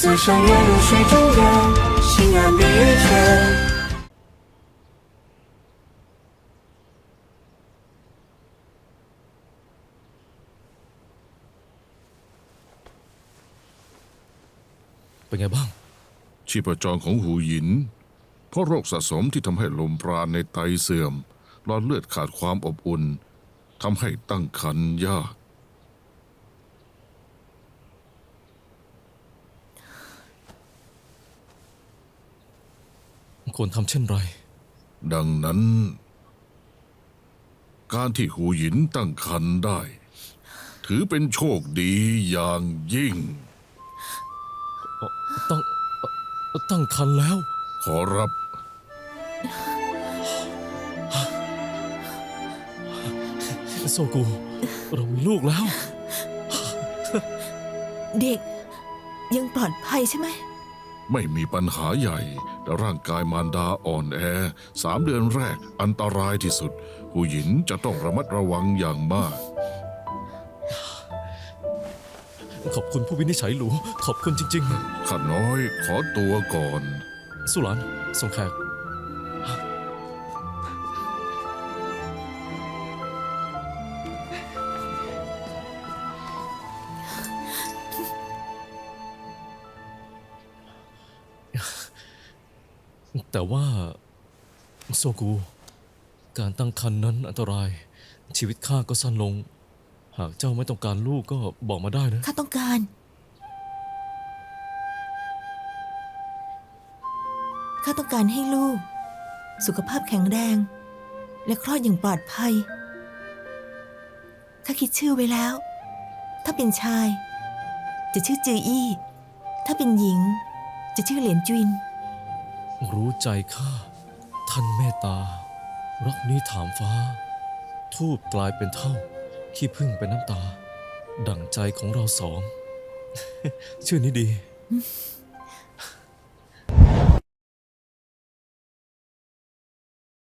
此生跃入水中月，心安理却。 เป็นไงบ้าง ชีพจรของหูหยิน เพราะโรคสะสมที่ทำให้ลมปราณในไตเสื่อมหลอดเลือดขาดความอบอุ่นทำให้ตั้งครรภ์ยาก ควรทำเช่นไร ดังนั้น การที่หูหยินตั้งครรภ์ได้ ถือเป็นโชคดีอย่างยิ่ง ตั้งเอ่อตั้งคันแล้ว ขอรับ โซกู เรามีลูกแล้ว เด็กยังปลอดภัยใช่ไหม ไม่มีปัญหาใหญ่ แต่ร่างกายมารดาอ่อนแอสามเดือนแรกอันตรายที่สุดหูหยินจะต้องระมัดระวังอย่างมาก ขอบคุณผู้วินิจฉัยหลูขอบคุณจริง ข้าน้อยขอตัวก่อน ๆ สุหลานส่งแขก แต่ว่า โซกู การตั้งครรภ์นั้นอันตราย ชีวิตข้าก็สั้นลง หากเจ้าไม่ต้องการลูกก็บอกมาได้นะ ข้าต้องการ ข้าต้องการให้ลูก สุขภาพแข็งแรง และคลอดอย่างปลอดภัย ข้าคิดชื่อไว้แล้ว ถ้าเป็นชาย จะชื่อจืออี้ ถ้าเป็นหญิง จะชื่อเหลียนจุน รู้ใจข้า ท่านเมตตา รักนี้ถามฟ้า ทูบกลายเป็นเท่า ขี้พึ่งเป็นน้ำตา ดั่งใจของเราสอง ชื่อนี้ดี